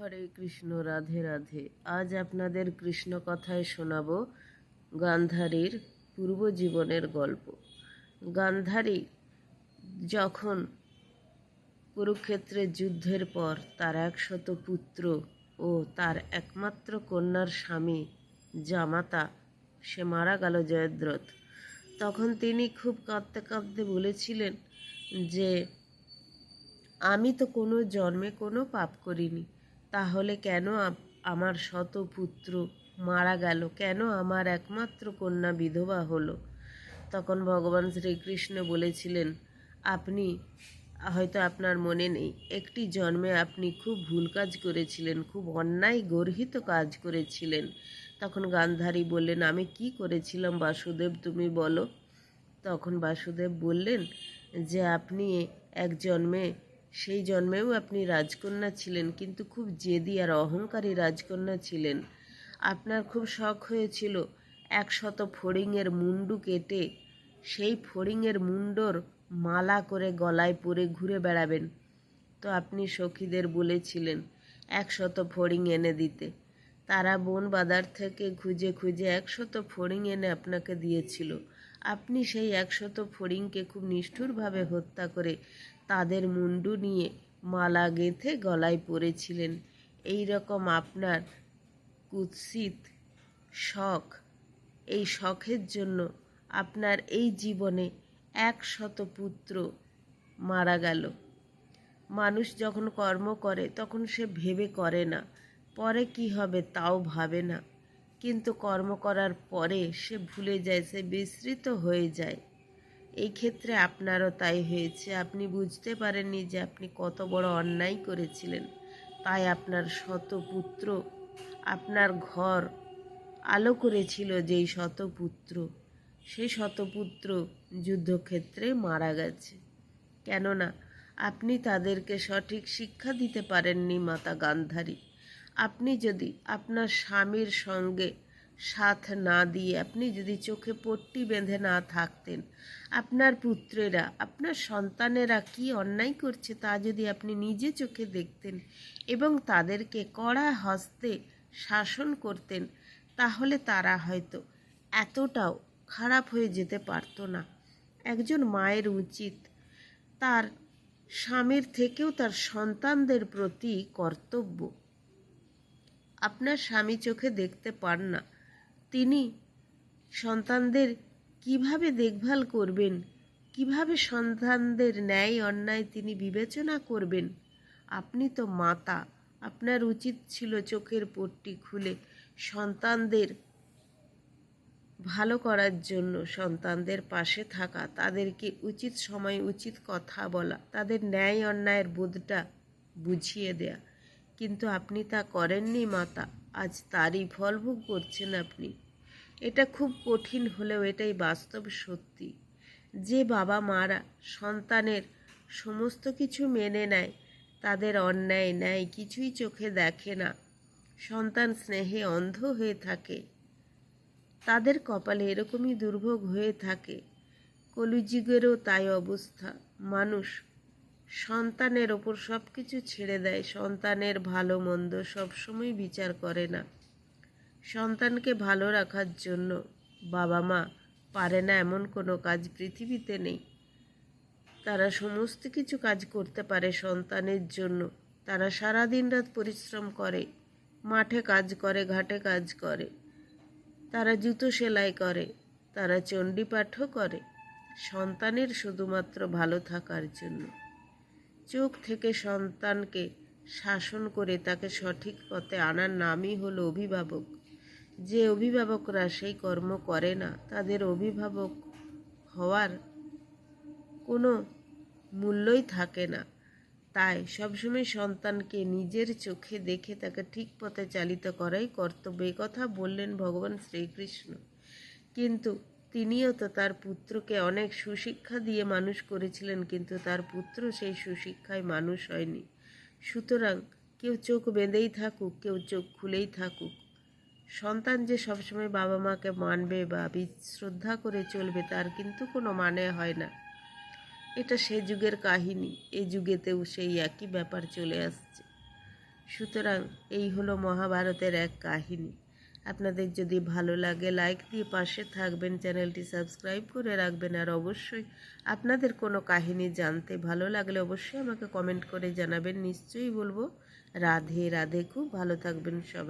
হরে কৃষ্ণ, রাধে রাধে। আজ আপনাদের কৃষ্ণ কথায় শোনাব গান্ধারীর পূর্ব জীবনের গল্প। গান্ধারী যখন কুরুক্ষেত্রের যুদ্ধের পর তার একশত পুত্র ও তার একমাত্র কন্যার স্বামী জামাতা, সে মারা গেল জয়দ্রথ। তখন তিনি খুব কাঁদতে কাঁদতে বলেছিলেন যে, আমি তো কোনো জন্মে কোনো পাপ করিনি। তাহলে কেন আমার শত পুত্র মারা গেল? কেন আমার একমাত্র কন্যা বিধবা হলো? তখন ভগবান শ্রীকৃষ্ণ বলেছিলেন, আপনি, হয়তো আপনার মনে নেই, একটি জন্মে আপনি খুব ভুল কাজ করেছিলেন, খুব অন্যায় গর্হিত কাজ করেছিলেন। তখন গান্ধারী বললেন, আমি কি করেছিলাম বাসুদেব, তুমি বলো। তখন বাসুদেব বললেন, যে আপনি এক জন্মে সেই জন্মেও আপনি রাজকন্যা ছিলেন, কিন্তু খুব জেদি আর অহংকারী রাজকন্যা ছিলেন। আপনার খুব শখ হয়েছিল একশত ফড়িংয়ের মুন্ডু কেটে, সেই ফড়িংয়ের মুন্ডর মালা করে গলায় পরে ঘুরে বেড়াবেন। তো আপনি সখীদের বলেছিলেন, একশত ফড়িং এনে দিতে। তারা বন বাজার থেকে খুঁজে খুঁজে একশত ফড়িং এনে আপনাকে দিয়েছিল। আপনি সেই একশত ফড়িংকে খুব নিষ্ঠুরভাবে হত্যা করে তাদের মুন্ডু নিয়ে মালা গেঁথে গলায় পরেছিলেন। এই রকম আপনার কুৎসিত শখ, এই শখের জন্য আপনার এই জীবনে একশত পুত্র মারা গেল। মানুষ যখন কর্ম করে, তখন সে ভেবে করে না, পরে কি হবে তাও ভাবে না। কিন্তু কর্ম করার পরে সে ভুলে যায়, সে বিস্মৃত হয়ে যায়। এই ক্ষেত্রে আপনারও তাই হয়েছে। আপনি বুঝতে পারেননি যে আপনি কত বড় অন্যায় করেছিলেন। তাই আপনার শতপুত্র, আপনার ঘর আলো করেছিল যেই শতপুত্র। সেই শতপুত্র যুদ্ধক্ষেত্রে মারা গেছে। কেননা, আপনি তাদেরকে সঠিক শিক্ষা দিতে পারেননি, মাতা গান্ধারী। আপনি যদি আপনার স্বামীর সঙ্গে সাথ না দিয়ে আপনি যদি চোখে পট্টি বেঁধে না থাকতেন, আপনার পুত্রেরা, আপনার সন্তানেরা কি অন্যায় করছে তা যদি আপনি নিজে চোখে দেখতেন এবং তাদেরকে কড়া হস্তে শাসন করতেন, তাহলে তারা হয়তো এতটাও খারাপ হয়ে যেতে পারতো না। একজন মায়ের উচিত তার স্বামীর থেকেও তার সন্তানদের প্রতি কর্তব্য। আপনার স্বামী চোখে দেখতে পান না। তিনি সন্তানদের কীভাবে দেখভাল করবেন, কীভাবে সন্তানদের ন্যায় অন্যায় তিনি বিবেচনা করবেন? আপনি তো মাতা, আপনার উচিত ছিল চোখের পট্টি খুলে সন্তানদের ভালো করার জন্য সন্তানদের পাশে থাকা, তাদেরকে উচিত সময়, উচিত কথা বলা, তাদের ন্যায় অন্যায়ের বোধটা বুঝিয়ে দেয়া। কিন্তু আপনি তা করেননি মাতা। আজ তারই ফল ভোগ করছেন আপনি। এটা খুব কঠিন হলেও এটাই বাস্তব সত্যি। যে বাবা মারা সন্তানের সমস্ত কিছু মেনে নেয়, তাদের অন্যায় নেয় কিছুই চোখে দেখে না। সন্তান স্নেহে অন্ধ হয়ে থাকে। তাদের কপালে এরকমই দুর্ভোগ হয়ে থাকে। কলিযুগেরও তাই অবস্থা। মানুষ সন্তানের ওপর সব কিছু ছেড়ে দেয়। সন্তানের ভালো মন্দ সবসময় বিচার করে না। সন্তানকে ভালো রাখার জন্য বাবা মা পারে না এমন কোনো কাজ পৃথিবীতে নেই। তারা সমস্ত কিছু কাজ করতে পারে সন্তানের জন্য। তারা সারা দিন রাত পরিশ্রম করে, মাঠে কাজ করে, ঘাটে কাজ করে। তারা জুতো সেলাই করে, তারা চণ্ডীপাঠও করে। সন্তানের শুধুমাত্র ভালো থাকার জন্য। চোখ থেকে সন্তানকে শাসন করে তাকে সঠিক পথে আনার নামই হলো অভিভাবক। যে অভিভাবকরা সেই কর্ম করে না, তাদের অভিভাবক হওয়ার কোনো মূল্যই থাকে না। তাই সবসময় সন্তানকে নিজের চোখে দেখে তাকে ঠিক পথে চালিত করাই কর্তব্য। কথা বললেন ভগবান শ্রীকৃষ্ণ। কিন্তু তিনিও তো তার পুত্রকে অনেক সুশিক্ষা দিয়ে মানুষ করেছিলেন, কিন্তু তার পুত্র সেই সুশিক্ষায় মানুষ হয়নি। সুতরাং কেউ চোখ বেঁধেই থাকুক, কেউ চোখ খুলেই থাকুক। সন্তান যে সবসময় বাবা মাকে মানবে বা শ্রদ্ধা করে চলবে, তার কিন্তু কোনো মানে হয় না। এটা সে যুগের কাহিনী এই যুগেতেও সেই একই ব্যাপার চলে আসছে। সুতরাং এই হলো মহাভারতের এক কাহিনী। আপনাদের যদি ভালো লাগে লাইক দিয়ে পাশে থাকবেন, চ্যানেলটি সাবস্ক্রাইব করে রাখবেন, আর অবশ্যই আপনাদের কোনো কাহিনী জানতে ভালো লাগলে অবশ্যই আমাকে কমেন্ট করে জানাবেন, নিশ্চয়ই বলব। রাধে রাধে, খুব ভালো থাকবেন সবাই।